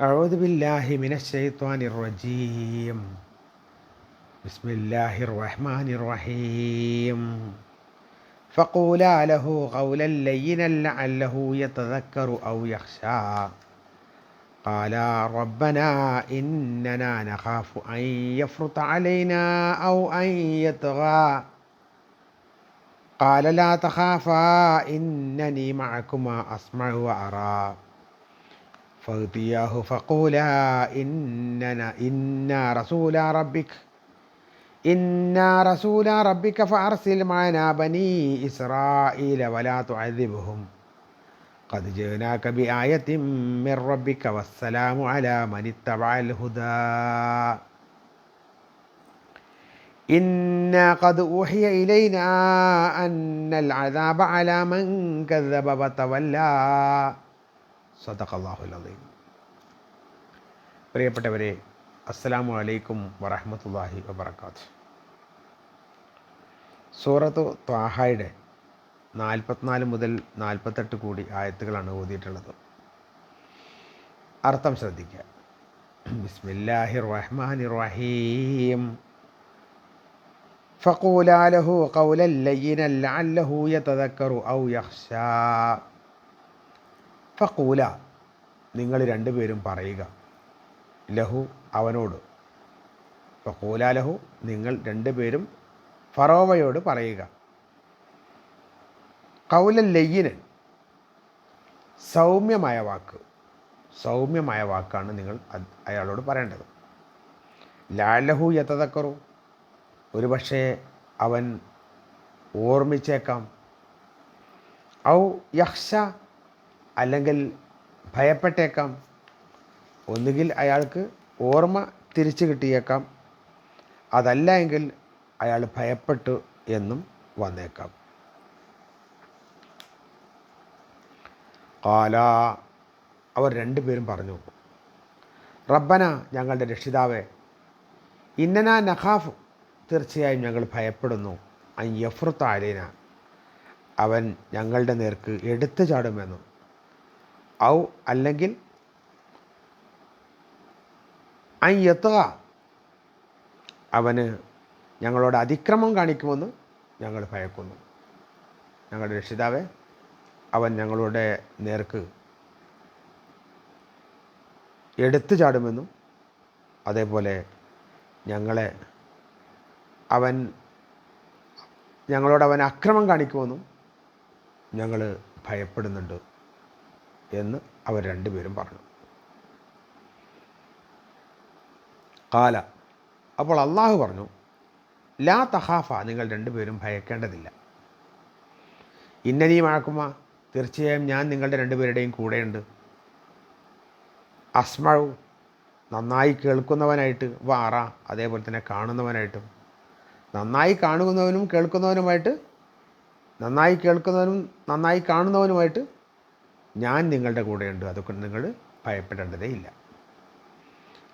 أعوذ بالله من الشيطان الرجيم. بسم الله الرحمن الرحيم. فقولا له قولا لينا لعله يتذكر أو يخشى. قالا ربنا إننا نخاف أن يفرط علينا أو أن يطغى. قال لا تخافا إنني معكما أسمع وأرى. فأتياه فقولا إننا إنا رسول ربك. إنا رسول ربك فأرسل معنا بني إسرائيل ولا تعذبهم. قد جئناك بآية من ربك والسلام على من اتبع الهدى. إنا قد أوحي إلينا أن العذاب على من كذب وتولى. صدق الله العظيم പ്രിയപ്പെട്ടവരെ അസ്സലാമു അലൈക്കും വറഹമത്തല്ലാഹി വബർക്കാത്ത് സൂറത്ത് ത്വാഹയുടെ നാൽപ്പത്തിനാല് മുതൽ നാൽപ്പത്തെട്ട് കൂടി ആയത്തുകളാണ് ഓതിയിട്ടുള്ളത് അർത്ഥം ശ്രദ്ധിക്കുക ബിസ്മില്ലാഹി റഹ്മാനി റഹീം فقولا له قولا لينا لعله يتذكر أو يخشى ഫക്കൂല. നിങ്ങൾ രണ്ടുപേരും പറയുക. ലഹു അവനോട്. ഫക്കൂല ലഹു നിങ്ങൾ രണ്ടുപേരും ഫറോവയോട് പറയുക. കൗല ലയ്യനൻ സൗമ്യമായ വാക്ക്. സൗമ്യമായ വാക്കാണ് നിങ്ങൾ അയാളോട് പറയേണ്ടത്. ലാലഹു യത്തതക്കറു ഒരുപക്ഷെ അവൻ ഓർമ്മിച്ചേക്കാം. ഔ യക്ഷ അല്ലെങ്കിൽ ഭയപ്പെട്ടേക്കാം. ഒന്നുകിൽ അയാൾക്ക് ഓർമ്മ തിരിച്ചു കിട്ടിയേക്കാം. അതല്ല എങ്കിൽ അയാൾ ഭയപ്പെട്ടു എന്നും വന്നേക്കാം. കാല അവർ രണ്ടുപേരും പറഞ്ഞു റബ്ബന ഞങ്ങളുടെ രക്ഷിതാവേ ഇന്നന നഖാഫ് തീർച്ചയായും ഞങ്ങൾ ഭയപ്പെടുന്നു. അൻ യഫ്രുത്ത അവൻ ഞങ്ങളുടെ നേർക്ക് എടുത്തു ചാടുമെന്നും ഔ അല്ലെങ്കിൽ അയ്യത്തുക അവന് ഞങ്ങളോട് അതിക്രമം കാണിക്കുമെന്ന് ഞങ്ങൾ ഭയക്കുന്നു. ഞങ്ങളുടെ രക്ഷിതാവെ അവൻ ഞങ്ങളുടെ നേർക്ക് എടുത്തു ചാടുമെന്നും അതേപോലെ ഞങ്ങളെ അവൻ ഞങ്ങളോട് അവൻ അക്രമം കാണിക്കുമെന്നും ഞങ്ങൾ ഭയപ്പെടുന്നുണ്ട്. എന്ന് അവർ രണ്ടുപേരും പറഞ്ഞു. കാല. അപ്പോൾ അള്ളാഹു പറഞ്ഞു ലാ തഹാഫ നിങ്ങൾ രണ്ടുപേരും ഭയക്കേണ്ടതില്ല. ഇന്നനീ മഴക്കുമ തീർച്ചയായും ഞാൻ നിങ്ങളുടെ രണ്ടുപേരുടെയും കൂടെയുണ്ട്. അസ്മഴു നന്നായി കേൾക്കുന്നവനായിട്ട് വാറ അതേപോലെ തന്നെ കാണുന്നവനായിട്ടും. നന്നായി കാണുന്നവനും കേൾക്കുന്നവനുമായിട്ട് നന്നായി കേൾക്കുന്നവനും നന്നായി കാണുന്നവനുമായിട്ട് ഞാൻ നിങ്ങളുടെ കൂടെയുണ്ട് അതൊക്കെ നിങ്ങൾ ഭയപ്പെടേണ്ടതേ ഇല്ല.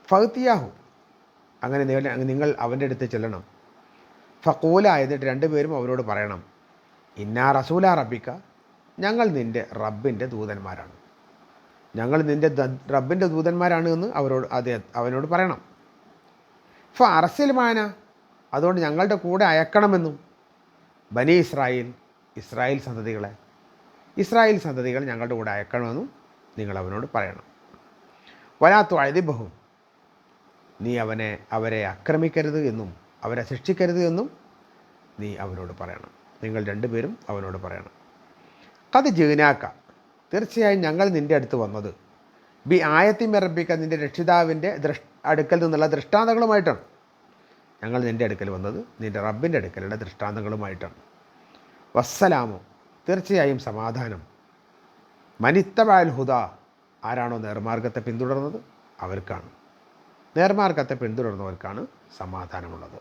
ഫഹത്തിയാഹു അങ്ങനെ നിങ്ങൾ അവന്റെ അടുത്ത് ചെല്ലണം. ഫക്കൂല എന്നിട്ട് രണ്ടുപേരും അവരോട് പറയണം. ഇന്നാ റസൂല റബിക്ക ഞങ്ങൾ നിന്റെ റബ്ബിന്റെ ദൂതന്മാരാണ്. ഞങ്ങൾ നിന്റെ റബ്ബിന്റെ ദൂതന്മാരാണ് എന്ന് അവരോട് അത് അവനോട് പറയണം. ഫ അറസിൽ മാന അതുകൊണ്ട് ഞങ്ങളുടെ കൂടെ അയക്കണമെന്നും. ബനി ഇസ്രായേൽ ഇസ്രായേൽ സന്തതികളെ ഇസ്രായേൽ സന്തതികൾ ഞങ്ങളുടെ കൂടെ അയക്കണമെന്നും നിങ്ങൾ അവനോട് പറയണം. വലാത്തു അഴുതിബഹും നീ അവനെ അവരെ ആക്രമിക്കരുത് എന്നും അവരെ ശിക്ഷിക്കരുത് എന്നും നീ അവനോട് പറയണം. നിങ്ങൾ രണ്ടുപേരും അവനോട് പറയണം. കഥ ജീനാക്ക തീർച്ചയായും ഞങ്ങൾ നിന്റെ അടുത്ത് വന്നത്. ബി ആയത്തി മിറപ്പിക്ക നിന്റെ രക്ഷിതാവിന്റെ ദൃഷ് അടുക്കൽ നിന്നുള്ള ദൃഷ്ടാന്തങ്ങളുമായിട്ടാണ്. ഞങ്ങൾ നിന്റെ അടുക്കൽ വന്നത് നിന്റെ റബ്ബിന്റെ അടുക്കലുള്ള ദൃഷ്ടാന്തങ്ങളുമായിട്ടാണ്. വസ്സലാമോ. തീർച്ചയായും സമാധാനം. മനിത്തബാൽ ഹുദ ആരാണോ നേർമാർഗത്തെ പിന്തുടർന്നത്? അവർക്കാണ്. നേർമാർഗത്തെ പിന്തുടർന്നവർക്കാണ് സമാധാനമുള്ളത്.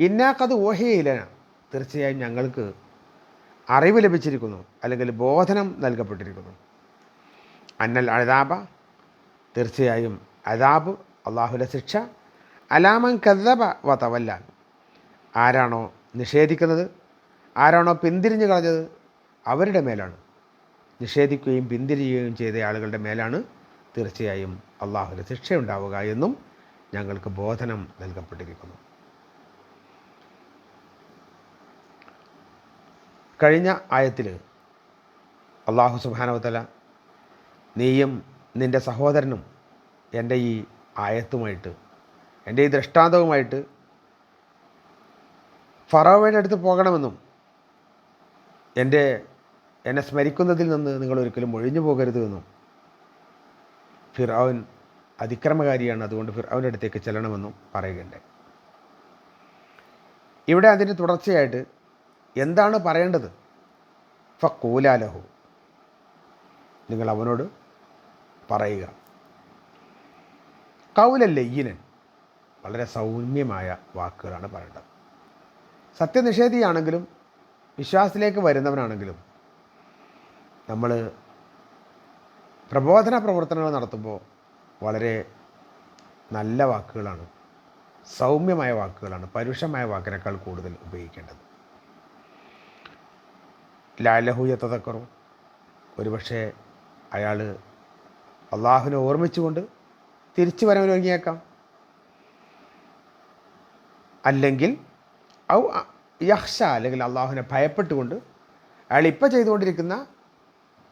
ഇന്നാക്കത് ഓഹയില തീർച്ചയായും ഞങ്ങൾക്ക് അറിവ് ലഭിച്ചിരിക്കുന്നു അല്ലെങ്കിൽ ബോധനം നൽകപ്പെട്ടിരിക്കുന്നു. അന്നൽ അഴതാബ തീർച്ചയായും അതാബ് അള്ളാഹുലെ ശിക്ഷ. അലാമൻ കദ്ദബ വ തവല്ല. ആരാണോ നിഷേധിക്കുന്നത്? ആരാണോ പിന്തിരിഞ്ഞു കളഞ്ഞത് അവരുടെ മേലാണ്. നിഷേധിക്കുകയും പിന്തിരിയുകയും ചെയ്ത ആളുകളുടെ മേലാണ് തീർച്ചയായും അള്ളാഹുവിന്റെ ശിക്ഷയുണ്ടാവുക എന്നും ഞങ്ങൾക്ക് ബോധനം നൽകപ്പെട്ടിരിക്കുന്നു. കഴിഞ്ഞ ആയത്തിൽ അള്ളാഹു സുബാനവത്തല നീയും നിന്റെ സഹോദരനും എന്റെ ഈ ആയത്തുമായിട്ട് എന്റെ ഈ ദൃഷ്ടാന്തവുമായിട്ട് ഫറോവയുടെ അടുത്ത് പോകണമെന്നും എന്റെ എന്നെ സ്മരിക്കുന്നതിൽ നിന്ന് നിങ്ങൾ ഒരിക്കലും ഒഴിഞ്ഞു പോകരുത് എന്നും. ഫിറോവൻ അതിക്രമകാരിയാണ് അതുകൊണ്ട് ഫിറാവിന്റെ അടുത്തേക്ക് ചെല്ലണമെന്നും പറയുകയുണ്ടായി. ഇവിടെ അതിന് തുടർച്ചയായിട്ട് എന്താണ് പറയേണ്ടത്? ഫക്കൂലാലഹു. നിങ്ങൾ അവനോട് പറയുക. കൗലല്ലയ്യനൻ വളരെ സൗമ്യമായ വാക്കുകളാണ് പറയേണ്ടത്. സത്യനിഷേധിയാണെങ്കിലും വിശ്വാസത്തിലേക്ക് വരുന്നവനാണെങ്കിലും നമ്മൾ പ്രബോധന പ്രവർത്തനങ്ങൾ നടത്തുമ്പോൾ വളരെ നല്ല വാക്കുകളാണ് സൗമ്യമായ വാക്കുകളാണ് പരുഷമായ വാക്കിനേക്കാൾ കൂടുതൽ ഉപയോഗിക്കേണ്ടത്. ലാലഹൂയത്തതക്കറും ഒരുപക്ഷെ അയാൾ അള്ളാഹുവിനെ ഓർമ്മിച്ചുകൊണ്ട് തിരിച്ചു വരവനൊരുങ്ങിയേക്കാം. അല്ലെങ്കിൽ ഔ യഹ്ഷ അല്ലെങ്കിൽ അള്ളാഹുവിനെ ഭയപ്പെട്ടുകൊണ്ട് അയാൾ ഇപ്പോൾ ചെയ്തുകൊണ്ടിരിക്കുന്ന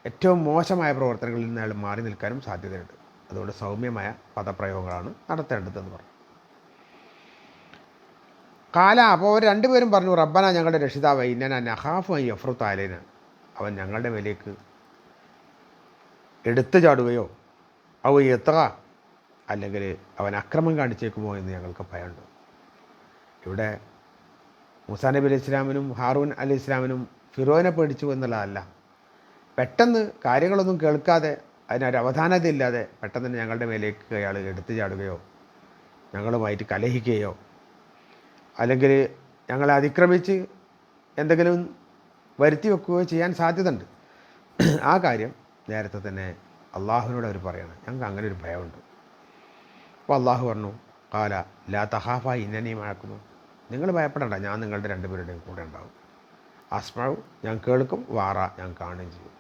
ഏറ്റവും മോശമായ പ്രവർത്തനങ്ങളിൽ നിന്ന് അയാൾ മാറി നിൽക്കാനും സാധ്യതയുണ്ട്. അതുകൊണ്ട് സൗമ്യമായ പദപ്രയോഗങ്ങളാണ് നടത്തേണ്ടതെന്ന് പറഞ്ഞു. കാല അപ്പോൾ അവർ രണ്ടുപേരും പറഞ്ഞു റബ്ബന ഞങ്ങളുടെ രക്ഷിതാവ് ഇന്നന നഹാഫ് ഐ അഫ്രുത്ത് ആലേന അവൻ ഞങ്ങളുടെ മേലേക്ക് എടുത്തു ചാടുകയോ അവ എത്തുക അല്ലെങ്കിൽ അവൻ അക്രമം കാണിച്ചേക്കുമോ എന്ന് ഞങ്ങൾക്ക് ഭയമുണ്ട്. ഇവിടെ മൂസാ നബി അലൈഹി ഇസ്ലാമിനും ഹാറൂൻ അലി ഇസ്ലാമിനും ഫിറോനെ പേടിച്ചു എന്നുള്ളതല്ല. പെട്ടെന്ന് കാര്യങ്ങളൊന്നും കേൾക്കാതെ അതിനൊരു അവധാനതയില്ലാതെ പെട്ടെന്ന് തന്നെ ഞങ്ങളുടെ മേലേക്ക് അയാൾ എടുത്തു ചാടുകയോ ഞങ്ങളുമായിട്ട് കലഹിക്കുകയോ അല്ലെങ്കിൽ ഞങ്ങളെ അതിക്രമിച്ച് എന്തെങ്കിലും വരുത്തി വെക്കുകയോ ചെയ്യാൻ സാധ്യതയുണ്ട്. ആ കാര്യം നേരത്തെ തന്നെ അള്ളാഹുവിനോട് അവർ പറയണം. ഞങ്ങൾക്ക് അങ്ങനെ ഒരു ഭയമുണ്ട്. അപ്പോൾ അള്ളാഹു പറഞ്ഞു കാല ലാ തഹാഫ ഇന്നനെയും ആക്കുന്നു നിങ്ങൾ ഭയപ്പെടണ്ട ഞാൻ നിങ്ങളുടെ രണ്ടുപേരുടെയും കൂടെ ഉണ്ടാവും. അസ്മാവ് ഞാൻ കേൾക്കും വാറ ഞാൻ കാണുകയും ചെയ്യും.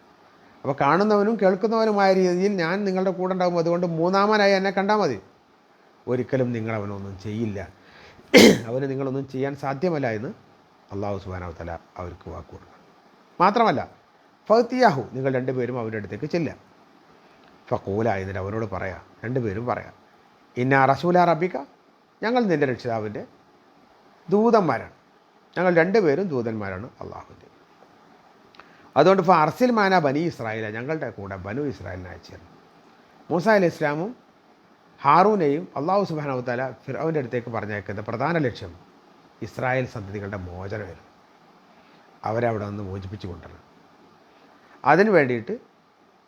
അപ്പോൾ കാണുന്നവനും കേൾക്കുന്നവനുമായ രീതിയിൽ ഞാൻ നിങ്ങളുടെ കൂടെ ഉണ്ടാകും. അതുകൊണ്ട് മൂന്നാമനായി എന്നെ കണ്ടാൽ മതി. ഒരിക്കലും നിങ്ങൾ അവനൊന്നും ചെയ്യില്ല. അവന് നിങ്ങളൊന്നും ചെയ്യാൻ സാധ്യമല്ല എന്ന് അള്ളാഹു സുബാനാവ് തല അവർക്ക് വാക്ക് കൊടുക്കണം. മാത്രമല്ല ഫത്തിയാഹു നിങ്ങൾ രണ്ടുപേരും അവരുടെ അടുത്തേക്ക് ചെല്ല ഫക്കൂല എന്നിട്ട് അവനോട് പറയാം രണ്ടുപേരും പറയാം ഇന്ന റസൂല റബിക്ക ഞങ്ങൾ നിന്റെ രക്ഷിതാവിന്റെ ദൂതന്മാരാണ്. ഞങ്ങൾ രണ്ടുപേരും ദൂതന്മാരാണ് അള്ളാഹുവിന്റെ. അതുകൊണ്ട് അർസിൽ മാന ബനി ഇസ്രായേല ഞങ്ങളുടെ കൂടെ ബനു ഇസ്രായേലിനെ അയച്ചിരുന്നു. മൂസ അലി ഇസ്ലാമും ഹാറൂനെയും അള്ളാഹു സുബാൻ താല ഫിറോവിന്റെ അടുത്തേക്ക് പറഞ്ഞേക്കുന്ന പ്രധാന ലക്ഷ്യം ഇസ്രായേൽ സന്തതികളുടെ മോചനമായിരുന്നു. അവരെ അവിടെ നിന്ന് മോചിപ്പിച്ചു കൊണ്ടുവരണം. അതിന് വേണ്ടിയിട്ട്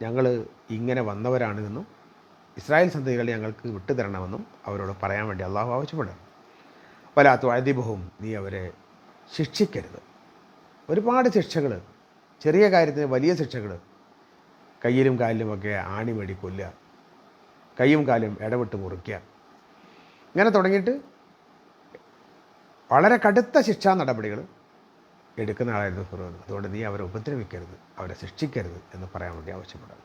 ഞങ്ങൾ ഇങ്ങനെ വന്നവരാണ് എന്നും ഇസ്രായേൽ സന്തതികളെ ഞങ്ങൾക്ക് വിട്ടുതരണമെന്നും അവരോട് പറയാൻ വേണ്ടി അള്ളാഹു ആവശ്യപ്പെടുന്നു. വലാത്തു നീ അവരെ ശിക്ഷിക്കരുത്. ഒരുപാട് ശിക്ഷകൾ ചെറിയ കാര്യത്തിന് വലിയ ശിക്ഷകൾ കയ്യിലും കാലിലുമൊക്കെ ആണി മേടി കൊല്ലുക കൈയും കാലും ഇടവിട്ട് മുറിക്കുക. ഇങ്ങനെ തുടങ്ങിയിട്ട് വളരെ കടുത്ത ശിക്ഷാ നടപടികൾ എടുക്കുന്ന ആളായിരുന്നു ഫിറോൻ അതുകൊണ്ട് നീ അവരെ ഉപദ്രവിക്കരുത് അവരെ ശിക്ഷിക്കരുത് എന്ന് പറയാൻ വേണ്ടി ആവശ്യപ്പെടുന്നു.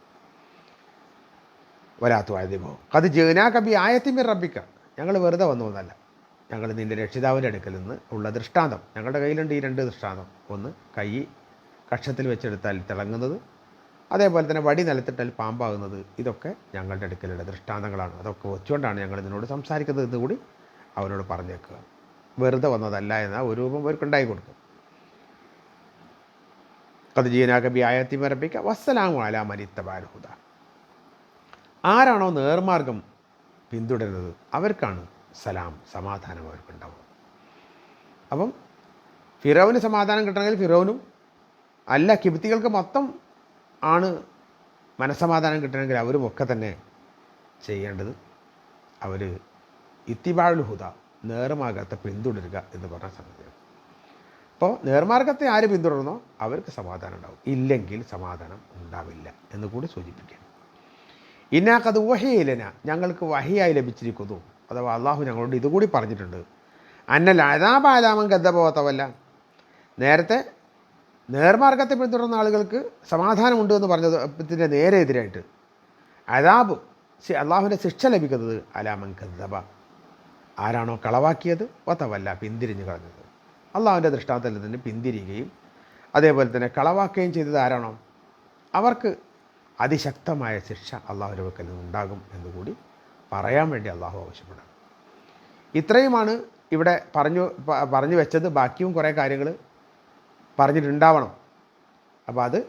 വരാത്തു ആയതിമോ അത് ജേനാ കബി ആയത്തിമിർ റബിക്ക ഞങ്ങൾ വെറുതെ വന്നു എന്നല്ല ഞങ്ങൾ നിന്റെ രക്ഷിതാവിന്റെ അടുക്കൽ നിന്ന് ഉള്ള ദൃഷ്ടാന്തം. ഞങ്ങളുടെ കയ്യിലുണ്ട് ഈ രണ്ട് ദൃഷ്ടാന്തം. ഒന്ന് കൈ കക്ഷത്തിൽ വെച്ചെടുത്താൽ തിളങ്ങുന്നത് അതേപോലെ തന്നെ വടി നിലത്തിട്ടാൽ പാമ്പാകുന്നത്. ഇതൊക്കെ ഞങ്ങളുടെ അടുക്കലുള്ള ദൃഷ്ടാന്തങ്ങളാണ്. അതൊക്കെ വെച്ചുകൊണ്ടാണ് ഞങ്ങൾ നിന്നോട് സംസാരിക്കുന്നത് എന്ന് കൂടി അവരോട് പറഞ്ഞേക്കുക. വെറുതെ വന്നതല്ല എന്ന ഒരു രൂപം അവർക്കുണ്ടായി കൊടുക്കും കത് ജീനാകബി ആയത്തി മരപ്പിക്കുക വസ്സലാമു അലാ മനിത്തബാൽഹുദ ആരാണോ നേർമാർഗം പിന്തുടരുന്നത്? അവർക്കാണ് സലാം സമാധാനം അവർക്കുണ്ടാവും. അപ്പം ഫിറോവിന് സമാധാനം കിട്ടണമെങ്കിൽ ഫിറോവിനും അല്ല കിബിത്തികൾക്ക് മൊത്തം ആണ് മനസ്സമാധാനം കിട്ടണമെങ്കിൽ അവരും ഒക്കെ തന്നെ ചെയ്യേണ്ടത് അവർ ഇത്തിബാഴുൽ ഹുദ നേർമാർഗത്തെ പിന്തുടരുക എന്ന് പറഞ്ഞ സംഗതിയാണ്. അപ്പോൾ നേർമാർഗത്തെ ആര് പിന്തുടർന്നോ അവർക്ക് സമാധാനം ഉണ്ടാവും. ഇല്ലെങ്കിൽ സമാധാനം ഉണ്ടാവില്ല എന്ന് കൂടി സൂചിപ്പിക്കുകയാണ്. ഇന്നാക്കത് വഹയിലന ഞങ്ങൾക്ക് വഹിയായി ലഭിച്ചിരിക്കുന്നു. അഥവാ അള്ളാഹു ഞങ്ങളോട് ഇതുകൂടി പറഞ്ഞിട്ടുണ്ട്. അന്നല്ല അതാ ബാലാമം ഗദ്ദപോത്തവല്ല നേരത്തെ നേർമാർഗത്തെ പിന്തുടർന്ന ആളുകൾക്ക് സമാധാനമുണ്ട് എന്ന് പറഞ്ഞതിന്റെ നേരെ എതിരായിട്ട്. അതാബ് അള്ളാഹുവിന്റെ ശിക്ഷ ലഭിക്കുന്നത് അലാമൻ കദ്ദബ ആരാണോ കളവാക്കിയത്? ഒത്തവല്ല പിന്തിരിഞ്ഞു കളഞ്ഞത്. അള്ളാഹുവിന്റെ ദൃഷ്ടാന്തത്തിൽ നിന്ന് പിന്തിരിയുകയും അതേപോലെ തന്നെ കളവാക്കുകയും ചെയ്തത് ആരാണോ? അവർക്ക് അതിശക്തമായ ശിക്ഷ അള്ളാഹുവിന്റെ വെക്കൽ നിന്നുണ്ടാകും എന്നുകൂടി പറയാൻ വേണ്ടി അള്ളാഹു ആവശ്യപ്പെടും ഇത്രയുമാണ് ഇവിടെ പറഞ്ഞു പറഞ്ഞു വെച്ചത്. ബാക്കിയും കുറേ കാര്യങ്ങൾ പറഞ്ഞിട്ടുണ്ടാവണം. അപ്പോൾ അത്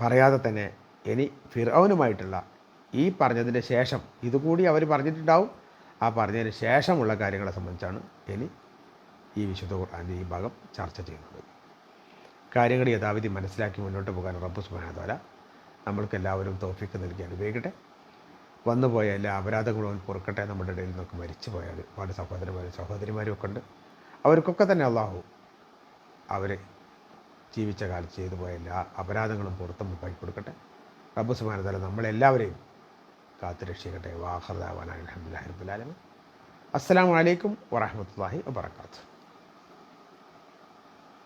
പറയാതെ തന്നെ ഇനി ഫിറൌനുമായിട്ടുള്ള ഈ പറഞ്ഞതിന് ശേഷം ഇതുകൂടി അവർ പറഞ്ഞിട്ടുണ്ടാവും. ആ പറഞ്ഞതിന് ശേഷമുള്ള കാര്യങ്ങളെ സംബന്ധിച്ചാണ് ഇനി ഈ വിശുദ്ധ ഖുർആാന്റെ ഈ ഭാഗം ചർച്ച ചെയ്യുന്നത്. കാര്യങ്ങൾ യഥാവിധി മനസ്സിലാക്കി മുന്നോട്ട് പോകാൻ റബ്ബ് സുബാനതോല നമ്മൾക്ക് എല്ലാവരും തോഫിക്ക് നൽകി അനുഭവിക്കട്ടെ വന്നുപോയ എല്ലാ അപരാധങ്ങളും പൊറുക്കട്ടെ നമ്മുടെ ഇടയിൽ നിന്നൊക്കെ മരിച്ചു പോയാൽ ഒരുപാട് സഹോദരന്മാരും സഹോദരിമാരും ഒക്കെ ഉണ്ട് അവർക്കൊക്കെ തന്നെ അള്ളാഹു അവർ ജീവിച്ച കാലത്ത് ചെയ്തു പോയ എല്ലാ അപരാധങ്ങളും പുറത്തും കൊടുക്കട്ടെ. റബ്ബ് സുബാനതല നമ്മളെല്ലാവരെയും കാത്തു രക്ഷിക്കട്ടെ. വാഹർദാവാൻ അലഹമുല്ലാ റബ്ബുലാലമി അസ്സാം വലൈക്കും വറഹമത്തല്ലാഹി വാബർക്കാത്തു